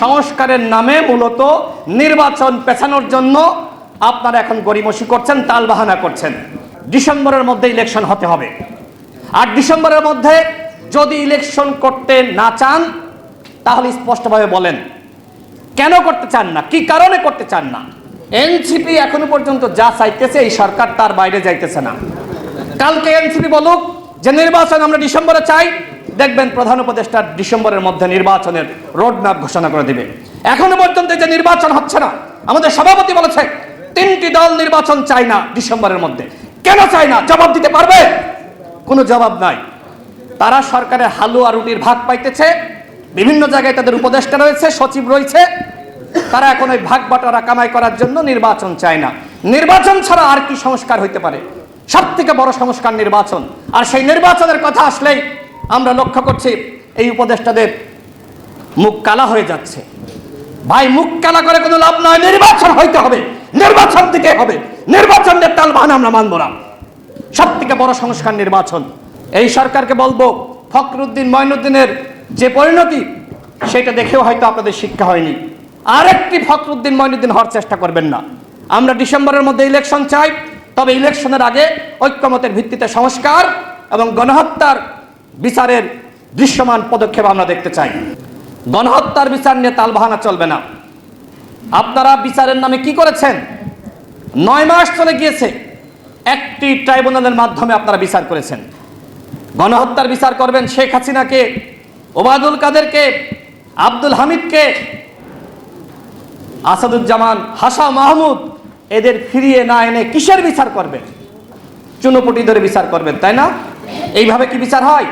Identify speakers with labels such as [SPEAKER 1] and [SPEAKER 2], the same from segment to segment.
[SPEAKER 1] সংস্কারের নামে মূলত নির্বাচন পেছানোর জন্য আপনারা এখন গরিমসি করছেন, তালবাহানা করছেন। ডিসেম্বরের মধ্যে ইলেকশন হতে হবে। আর ডিসেম্বরের মধ্যে যদি ইলেকশন করতে না চান, তাহলে স্পষ্টভাবে বলেন, কেন করতে চান না? কি কারণে করতে চান না? এনসিপি এখনও পর্যন্ত যা চাইতেছে, এই সরকার তার বাইরে যাইতেছে না। কালকে এনসিপি বলুক যে, নির্বাচন আমরা ডিসেম্বরে চাই দেখবেন প্রধান উপদেষ্টা ডিসেম্বরের মধ্যে নির্বাচনের রোড ম্যাপ ঘোষণা করে দিবে। এখনও পর্যন্ত যে নির্বাচন হচ্ছে না, আমাদের সভাপতি বলেছে, তিনটি দল নির্বাচন চাই না ডিসেম্বরের মধ্যে। কেন চাই না? জবাব দিতে পারবে? কোনো জবাব নাই। তারা সরকারের হালুয়া রুটির ভাগ পাইতেছে, বিভিন্ন জায়গায় তাদের উপদেষ্টা রয়েছে, সচিব রয়েছে। তারা এখন ওই ভাগ বাটোয়ারা কামাই করার জন্য নির্বাচন চায় না। নির্বাচন ছাড়া আর কি সংস্কার হইতে পারে? সব থেকে বড় সংস্কার নির্বাচন। আর সেই নির্বাচনের কথা আসলেই আমরা লক্ষ্য করছি এই উপদেষ্টাদের মুখ কালা হয়ে যাচ্ছে। ভাই, মুখ কালা করে কোনো লাভ নয়। নির্বাচন হইতে হবে। নির্বাচন দিকে হবে। নির্বাচনের তাল বাহানা আমরা মানব না। সব থেকে বড় সংস্কার নির্বাচন। এই সরকারকে বলব, ফখরুদ্দিন ময়নুদ্দিনের যে পরিণতি, সেটা দেখেও হয়তো আপনাদের শিক্ষা হয়নি। আরেকটি ফখরুদ্দিন ময়নুদ্দিন হওয়ার চেষ্টা করবেন না। আমরা ডিসেম্বরের মধ্যে ইলেকশন চাই, তবে ইলেকশনের আগে ঐক্যমতের ভিত্তিতে সংস্কার এবং গণহত্যার বিচারের দৃশ্যমান পদক্ষেপ আমরা দেখতে চাই। গণহত্যার বিচার নিয়ে তালবাহানা চলবে না। আপনারা বিচারের নামে কি করেছেন? নয় মাস চলে গিয়েছে। একটি ট্রাইব্যুনালের মাধ্যমে আপনারা বিচার করেছেন। গণহত্যার বিচার করবেন শেখ হাসিনাকে, ওবায়দুল কাদেরকে, আব্দুল হামিদকে, আসাদুজ্জামান হাসা মাহমুদ, এদের ফিরিয়ে না এনে কিসের বিচার করবেন? চুনোপুটি ধরে বিচার করবেন, তাই না? এইভাবে কি বিচার হয়?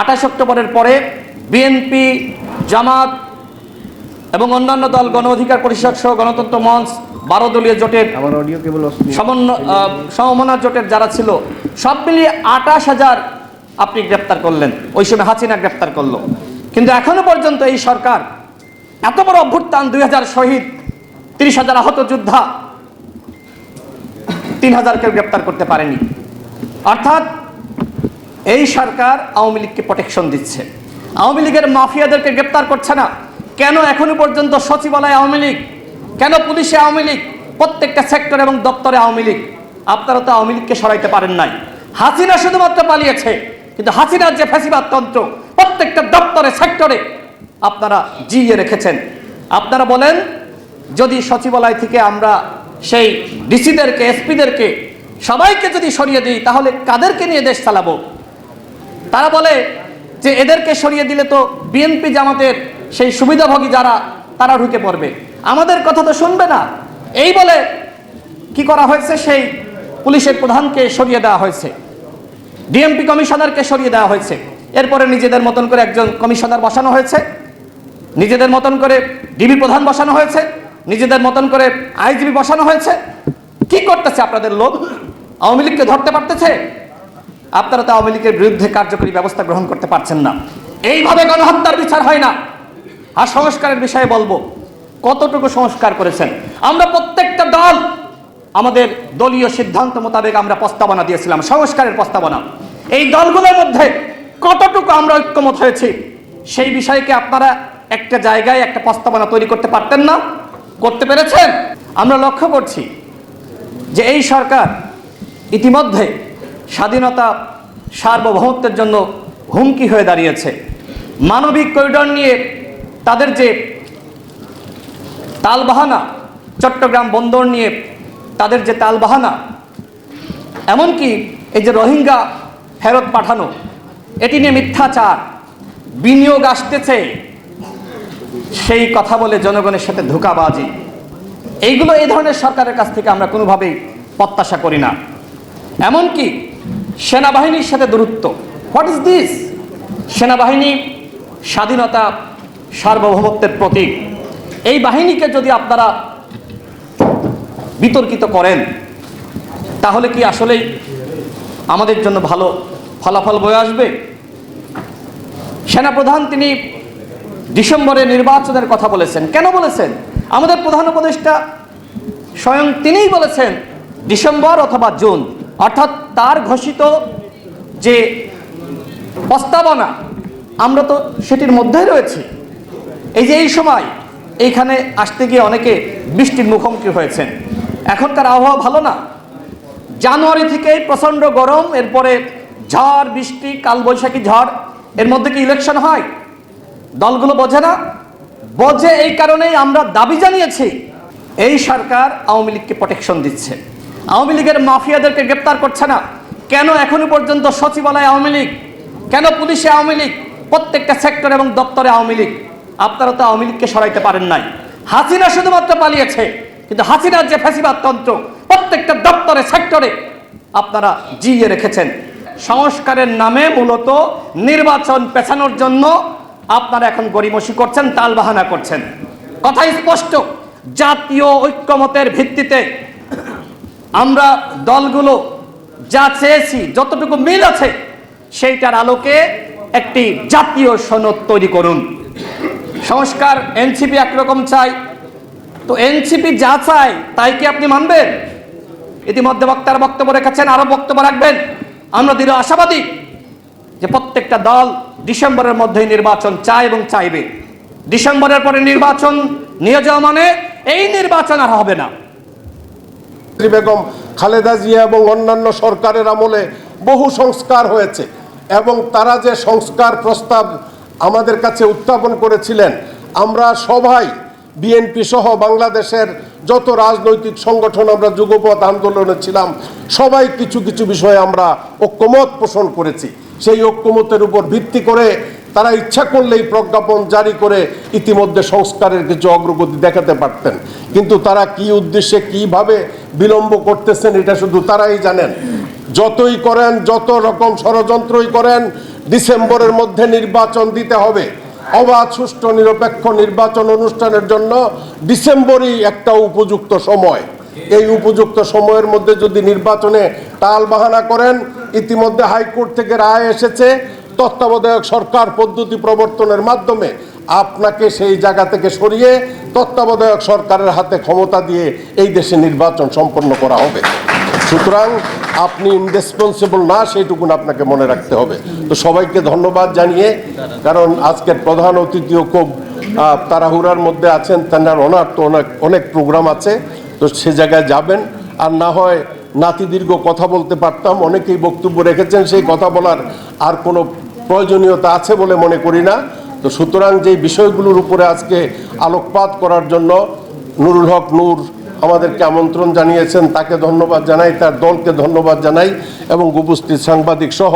[SPEAKER 1] আঠাশ অক্টোবরের পরে বিএনপি জামাত এবং অন্যান্য দল গণ অধিকার পরিষদ সহ গণতন্ত্র মঞ্চ বারো দলীয় জোটের সমন্বয় সমমনা জোটের যারা ছিল সব মিলিয়ে আঠাশ হাজার আপনি গ্রেপ্তার করলেন। ওই সময় হাসিনা গ্রেপ্তার করল। কিন্তু এখনও পর্যন্ত এই সরকার এত বড় অভ্যুত্থান দুই হাজার শহীদ তিরিশ হাজার আহত যোদ্ধা তিন হাজারকে গ্রেপ্তার করতে পারেনি। অর্থাৎ এই সরকার আওয়ামী লীগকে প্রোটেকশন দিচ্ছে। আওয়ামী লীগের মাফিয়াদেরকে গ্রেপ্তার করছে না। কেন এখনও পর্যন্ত সচিবালয় আওয়ামী লীগ? কেন পুলিশে আওয়ামী লীগ? প্রত্যেকটা সেক্টর এবং দপ্তরে আওয়ামী লীগ। আপনারা তো আওয়ামী লীগকে সরাইতে পারেন নাই। হাসিনা শুধুমাত্র পালিয়েছে, কিন্তু হাসিনার যে ফ্যাসিবাদ তন্ত্র, প্রত্যেকটা দপ্তরে সেক্টরে আপনারা জিইয়ে রেখেছেন। আপনারা বলেন, যদি সচিবালয় থেকে আমরা সেই ডিসিদেরকে, এসপিদেরকে সবাইকে যদি সরিয়ে দিই, তাহলে কাদেরকে নিয়ে দেশ চালাবো? তারা বলে যে এদেরকে সরিয়ে দিলে তো বিএনপি জামাতের সেই সুবিধাভোগী যারা, তারা ঢুকে পড়বে। আমাদের কথা তো শুনবে না। এই বলে কি করা হয়েছে? সেই পুলিশের প্রধানকে সরিয়ে দেওয়া হয়েছে। ডিএমপি কমিশনারকে সরিয়ে দেওয়া হয়েছে। এরপরে নিজেদের মতন করে একজন কমিশনার বসানো হয়েছে। নিজেদের মতন করে ডিবি প্রধান বসানো হয়েছে। নিজেদের মতন করে আইজিবি বসানো হয়েছে। কি করতেছে আপনাদের লোক? আওয়ামী লীগকে ধরতে পারতেছে? আপনারা তো আওয়ামী লীগের বিরুদ্ধে কার্যকরী ব্যবস্থা গ্রহণ করতে পারছেন না। এইভাবে গণহত্যার বিচার হয় না। আর সংস্কারের বিষয়ে বলব, কতটুকু সংস্কার করেছেন? আমরা প্রত্যেকটা দল, আমাদের দলীয় সিদ্ধান্ত মোতাবেক আমরা প্রস্তাবনা দিয়েছিলাম, সংস্কারের প্রস্তাবনা। এই দলগুলোর মধ্যে কতটুকু আমরা ঐক্যমত হয়েছি, সেই বিষয়কে আপনারা একটা জায়গায় একটা প্রস্তাবনা তৈরি করতে পারতেন না? করতে পেরেছেন? আমরা লক্ষ্য করছি যে এই সরকার ইতিমধ্যে স্বাধীনতা সার্বভৌমত্বের জন্য হুমকি হয়ে দাঁড়িয়েছে। মানবিক করিডর নিয়ে তাদের যে তালবাহানা, চট্টগ্রাম বন্দর নিয়ে তাদের যে তালবাহানা, এমনকি এই যে রোহিঙ্গা ফেরত পাঠানো, এটি নিয়ে মিথ্যাচার, বিনিয়োগ আসতেছে, সেই কথা বলে জনগণের সাথে ধোকাবাজি। এইগুলো এই ধরনের সরকারের কাছ থেকে আমরা কোনোভাবেই প্রত্যাশা করি না। এমনকি সেনাবাহিনীর সাথে দূরত্ব। হোয়াট ইজ দিস সেনাবাহিনী স্বাধীনতা, সার্বভৌমত্বের প্রতীক। এই বাহিনীকে যদি আপনারা বিতর্কিত করেন, তাহলে কি আসলেই আমাদের জন্য ভালো ফলাফল বয়ে আসবে? সেনাপ্রধান তিনি ডিসেম্বরে নির্বাচনের কথা বলেছেন। কেন বলেছেন? আমাদের প্রধান উপদেষ্টা স্বয়ং তিনিই বলেছেন, ডিসেম্বর অথবা জুন। অর্থাৎ তার ঘোষিত যে প্রস্তাবনা, আমরা তো সেটির মধ্যেই রয়েছি। এই যে এই সময় এইখানে আসতে গিয়ে অনেকে বৃষ্টির মুখোমুখি হয়েছেন। এখনকার আবহাওয়া ভালো না। জানুয়ারি থেকেই প্রচণ্ড গরম, এরপরে ঝড়, বৃষ্টি, কালবৈশাখী ঝড়, এর মধ্যে কি ইলেকশন হয়? দলগুলো বোঝে না। বোঝে এই কারণেই আমরা দাবি জানিয়েছি, এই সরকার আওয়ামী লীগকে প্রোটেকশন দিচ্ছে। আওয়ামী লীগের মাফিয়াদেরকে গ্রেপ্তার করছে না। কেন এখনও পর্যন্ত সচিবালয় আওয়ামী লীগ? কেন পুলিশে আওয়ামী লীগ? প্রত্যেকটা সেক্টর এবং দপ্তরে আওয়ামী লীগ। আপনারা তো আওয়ামী লীগকে সরাইতে পারেন নাই। হাসিনা শুধুমাত্র পালিয়েছে, কিন্তু হাসিনার যে ফ্যাসিবাদ তন্ত্র, প্রত্যেকটা দপ্তরে, সেক্টরে আপনারা জিয়ে রেখেছেন। সংস্কারের নামে মূলত নির্বাচন পেছানোর জন্য আপনারা এখন গরিমসি করছেন, তালবাহানা করছেন। কথা স্পষ্ট, জাতীয় ঐক্যমতের ভিত্তিতে আমরা দলগুলো যা চেয়েছি, যতটুকু মিল আছে, সেইটার আলোকে একটি জাতীয় সনদ তৈরি করুন। সংস্কার এনসিপি একরকম চাই তো এনসিপি যা চায়, তাই কি আপনি মানবেন? ইতিমধ্যে বক্তার বক্তব্য রেখেছেন আরও বক্তব্য রাখবেন। আমরা দৃঢ় আশাবাদী যে প্রত্যেকটা দল ডিসেম্বরের মধ্যেই নির্বাচন চায় এবং চাইবে। ডিসেম্বরের পরে নির্বাচন নিয়ে যাওয়া মানে এই নির্বাচন আর হবে না।
[SPEAKER 2] বেগম খালেদা জিয়া এবং অন্যান্য সরকারের আমলে বহু সংস্কার হয়েছে এবং তারা যে সংস্কার প্রস্তাব আমাদের কাছে উত্থাপন করেছিলেন, আমরা সবাই বিএনপি সহ বাংলাদেশের যত রাজনৈতিক সংগঠন আমরা যুগপথ আন্দোলনে ছিলাম, সবাই কিছু কিছু বিষয়ে আমরা ঐক্যমত পোষণ করেছি। সেই ঐক্যমতের উপর ভিত্তি করে তারা ইচ্ছা করলেই প্রজ্ঞাপন জারি করে ইতিমধ্যে সংস্কারের কিছু অগ্রগতি দেখাতে পারতেন। কিন্তু তারা কি উদ্দেশ্যে, কীভাবে বিলম্ব করতেছেন, এটা শুধু তারাই জানেন। যতই করেন, যত রকম ষড়যন্ত্রই করেন, ডিসেম্বরের মধ্যে নির্বাচন দিতে হবে। অবাধ, সুষ্ঠু, নিরপেক্ষ নির্বাচন অনুষ্ঠানের জন্য ডিসেম্বরই একটা উপযুক্ত সময়। এই উপযুক্ত সময়ের মধ্যে যদি নির্বাচনে টাল বাহানা করেন, ইতিমধ্যে হাইকোর্ট থেকে রায় এসেছে, তত্ত্বাবধায়ক সরকার পদ্ধতি প্রবর্তনের মাধ্যমে আপনাকে সেই জায়গা থেকে সরিয়ে তত্ত্বাবধায়ক সরকারের হাতে ক্ষমতা দিয়ে এই দেশে নির্বাচন সম্পন্ন করা হবে। সুতরাং আপনি ইনরেসপন্সিবল না, সেইটুকুন আপনাকে মনে রাখতে হবে। তো সবাইকে ধন্যবাদ জানিয়ে, কারণ আজকের প্রধান অতিথিও খুব তাড়াহুড়ার মধ্যে আছেন তেনার ওনার তো অনেক অনেক প্রোগ্রাম আছে। তো সে জায়গায় যাবেন। আর না হয় নাতি দীর্ঘ কথা বলতে পারতাম, অনেকেই বক্তব্য রেখেছেন, সেই কথা বলার আর কোনো প্রয়োজনীয়তা আছে বলে মনে করি না। তো সুতরাং যে বিষয়গুলোর উপরে আজকে আলোকপাত করার জন্য নুরুল হক নূর আমাদেরকে আমন্ত্রণ জানিয়েছেন, তাকে ধন্যবাদ জানাই, তার দলকে ধন্যবাদ জানাই এবং উপস্থিত সাংবাদিক সহ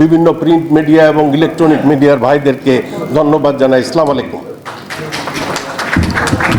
[SPEAKER 2] বিভিন্ন প্রিন্ট মিডিয়া এবং ইলেকট্রনিক মিডিয়ার ভাইদেরকে ধন্যবাদ জানাই। ইসলাম আলাইকুম।